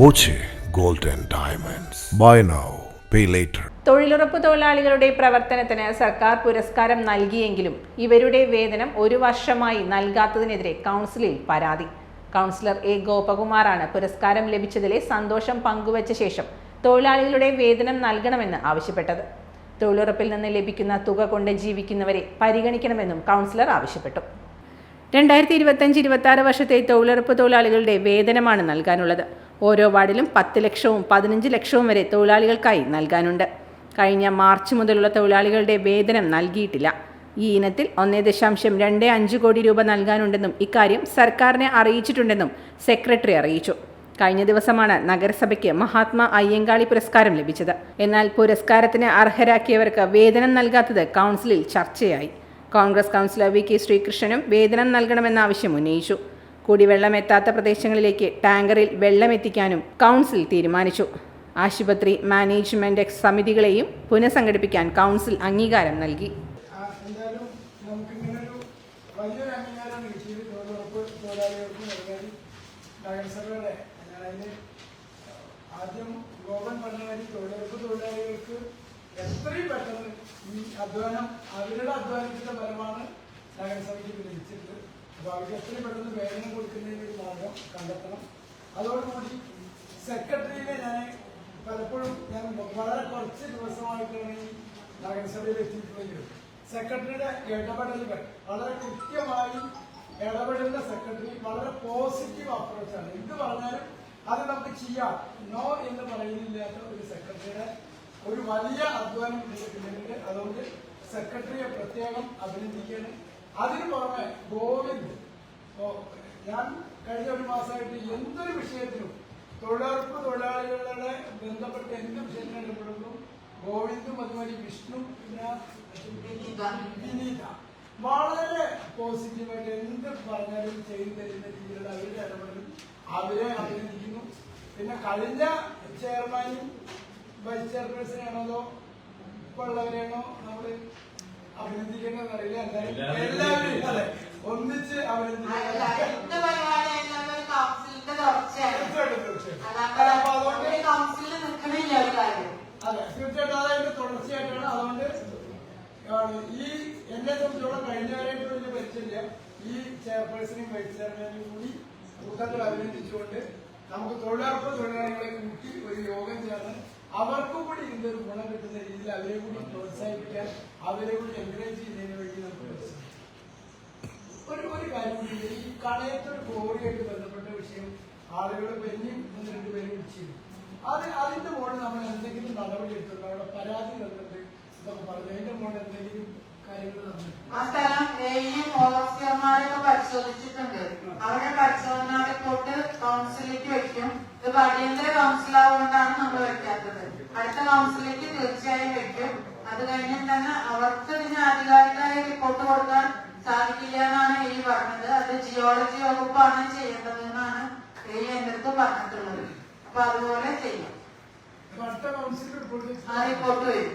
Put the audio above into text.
Boche gold and diamonds. Buy now pay later തൊഴിലുറപ്പ് തൊഴിലാളികളുടെ പ്രവർത്തനത്തിന് സർക്കാർ പുരസ്കാരം നൽകിയെങ്കിലും ഇവരുടെ വേതനം ഒരു വർഷമായി നൽകാത്തതിനെതിരെ കൗൺസിലിൽ പരാതി. കൗൺസിലർ എ ഗോപകുമാറാണ് പുരസ്കാരം ലഭിച്ചതിലെ സന്തോഷം പങ്കുവച്ച ശേഷം തൊഴിലാളികളുടെ വേതനം നൽകണമെന്ന് ആവശ്യപ്പെട്ടത്. തൊഴിലുറപ്പിൽ നിന്ന് ലഭിക്കുന്ന തുക കൊണ്ട് ജീവിക്കുന്നവരെ പരിഗണിക്കണമെന്നും കൗൺസിലർ ആവശ്യപ്പെട്ടു. രണ്ടായിരത്തി ഇരുപത്തഞ്ച് ഇരുപത്തി വർഷത്തെ തൊഴിലുറപ്പ് തൊഴിലാളികളുടെ വേതനമാണ് നൽകാനുള്ളത്. ഓരോ വാർഡിലും പത്ത് ലക്ഷവും പതിനഞ്ച് ലക്ഷവും വരെ തൊഴിലാളികൾക്കായി നൽകാനുണ്ട്. കഴിഞ്ഞ മാർച്ച് മുതലുള്ള തൊഴിലാളികളുടെ വേതനം നൽകിയിട്ടില്ല. ഈ ഇനത്തിൽ ഒന്നേ ദശാംശം രണ്ട് അഞ്ച് കോടി രൂപ നൽകാനുണ്ടെന്നും ഇക്കാര്യം സർക്കാരിനെ അറിയിച്ചിട്ടുണ്ടെന്നും സെക്രട്ടറി അറിയിച്ചു. കഴിഞ്ഞ ദിവസമാണ് നഗരസഭയ്ക്ക് മഹാത്മാ അയ്യങ്കാളി പുരസ്കാരം ലഭിച്ചത്. എന്നാൽ പുരസ്കാരത്തിന് അർഹരാക്കിയവർക്ക് വേതനം നൽകാത്തത് കൗൺസിലിൽ ചർച്ചയായി. കോൺഗ്രസ് കൗൺസിലർ വി കെ ശ്രീകൃഷ്ണനും വേതനം നൽകണമെന്ന ആവശ്യം ഉന്നയിച്ചു. കുടിവെള്ളം എത്താത്ത പ്രദേശങ്ങളിലേക്ക് ടാങ്കറിൽ വെള്ളം എത്തിക്കാനും കൗൺസിൽ തീരുമാനിച്ചു. ആശുപത്രി മാനേജ്മെന്റ് സമിതികളെയും പുനഃസംഘടിപ്പിക്കാൻ കൗൺസിൽ അംഗീകാരം നൽകി. ആദ്യം അധ്വാനം അവരുടെ അധ്വാനത്തിന്റെ ഫലമാണ് നഗരസഭയ്ക്ക് ലഭിച്ചിട്ട് അപ്പോൾ എത്രയും പെട്ടെന്ന് വേദന കൊടുക്കുന്നതിന് ഒരു മാർഗം കണ്ടെത്തണം. അതോടുകൂടി സെക്രട്ടറിയെ ഞാൻ പലപ്പോഴും ഞാൻ വളരെ കുറച്ച് ദിവസമായിട്ടാണ് ഈ നഗരസഭയിൽ എത്തിയിട്ടുള്ളത്. സെക്രട്ടറിയുടെ ഇടപെടലുകൾ വളരെ കൃത്യമായി ഇടപെടുന്ന സെക്രട്ടറി വളരെ പോസിറ്റീവ് അപ്രോച്ചാണ്. എന്ത് പറഞ്ഞാലും അത് നമുക്ക് ചെയ്യാം. നോ എന്ന് പറയുന്നില്ലാത്ത ഒരു സെക്രട്ടറിയുടെ ഒരു വലിയ അധ്വാനം ഇതിന് പിന്നിലുണ്ട് അതുകൊണ്ട് സെക്രട്ടറിയെ പ്രത്യേകം അഭിനന്ദിക്കുകയാണ്. അതിനു പുറമെ ഗോവിന്ദ്. ഞാൻ കഴിഞ്ഞ ഒരു മാസമായിട്ട് എന്തൊരു വിഷയത്തിലും തൊഴിലുറപ്പ് തൊഴിലാളികളുടെ ബന്ധപ്പെട്ട എന്ത് വിഷയത്തിനും ഇടപെടുന്നു? ഗോവിന്ദും അതുപോലെ വിഷ്ണു പിന്നെ വളരെ പോസിറ്റീവായിട്ട് എന്ത് പറഞ്ഞാലും ചെയ്തു തരുന്ന രീതിയിലുള്ള അവരുടെ ഇടപെടൽ അവരെ അഭിനന്ദിക്കുന്നു. പിന്നെ കഴിഞ്ഞ ചെയർമാനും വൈസ് ചെയർപേഴ്സണെയാണോ അതോ ഉള്ളവരെയാണോ നമ്മൾ അഭിനന്ദിക്കേണ്ടതെന്ന് അറിയില്ല എന്തായാലും എല്ലാവരും അതെ ഒന്നിച്ച് അതെ തീർച്ചയായിട്ടും അതായത് തുടർച്ചയായിട്ടാണ്. അതുകൊണ്ട് ഈ എന്നെ സംബന്ധിച്ചോളം കഴിഞ്ഞവരായിട്ട് വലിയ പരിചയമില്ല. ഈ ചെയർപേഴ്സണെയും വൈസ് ചെയർമാനെയും കൂടി കൂട്ടത്തിൽ അഭിനന്ദിച്ചുകൊണ്ട് നമുക്ക് തൊഴിലുറപ്പ് തൊഴിലാളികളെ കൂട്ടി ഒരു യോഗം ചേർന്ന് അവർക്കും കൂടി ഇതിന്റെ ഒരു ഗുണം കിട്ടുന്ന രീതിയിൽ അവരെ കൂടി പ്രോത്സാഹിപ്പിക്കാൻ അവരെ കൂടി എൻകറേജ് ചെയ്യുന്നതിന് വേണ്ടി നമുക്ക് ഒരു ഒരു കാര്യം. ഈ കളയത്തൊരു കോഴിയായിട്ട് ബന്ധപ്പെട്ട വിഷയം ആളുകൾ പെഞ്ഞും ഒന്ന് രണ്ടുപേരും വിളിച്ചിരുന്നു. അത് അതിന്റെ മുകളിൽ നമ്മൾ എന്തെങ്കിലും നടപടി എടുത്തിട്ടുണ്ടോ? അവിടെ പരാതി തന്നിട്ട് ഇതൊക്കെ പറഞ്ഞു. അതിന്റെ മുകളിൽ എന്തെങ്കിലും തന്നിട്ടുണ്ട് ആ സ്ഥലം എയും ഓവർസിയർമാരൊക്കെ പരിശോധിച്ചിട്ടുണ്ട്. അവരുടെ പരിശോധന റിപ്പോർട്ട് കൗൺസിലേക്ക് വെക്കും ഇത് അടിയന്തര കൗൺസിൽ ആവുകൊണ്ടാണ് നമ്മൾ വെക്കാത്തത്. അടുത്ത കൗൺസിലേക്ക് തീർച്ചയായും വെക്കും. അത് കഴിഞ്ഞാൽ തന്നെ അവർക്ക് ഇതിന് ആധികാരികമായ റിപ്പോർട്ട് കൊടുക്കാൻ സാധിക്കില്ല എന്നാണ് ഈ പറഞ്ഞത്. അത് ജിയോളജി വകുപ്പാണ് ചെയ്യേണ്ടത് എന്നാണ് ഈ എന്റെ അടുത്ത് പറഞ്ഞിട്ടുള്ളത്. അപ്പൊ അതുപോലെ ചെയ്യും. ആ റിപ്പോർട്ട് വരും.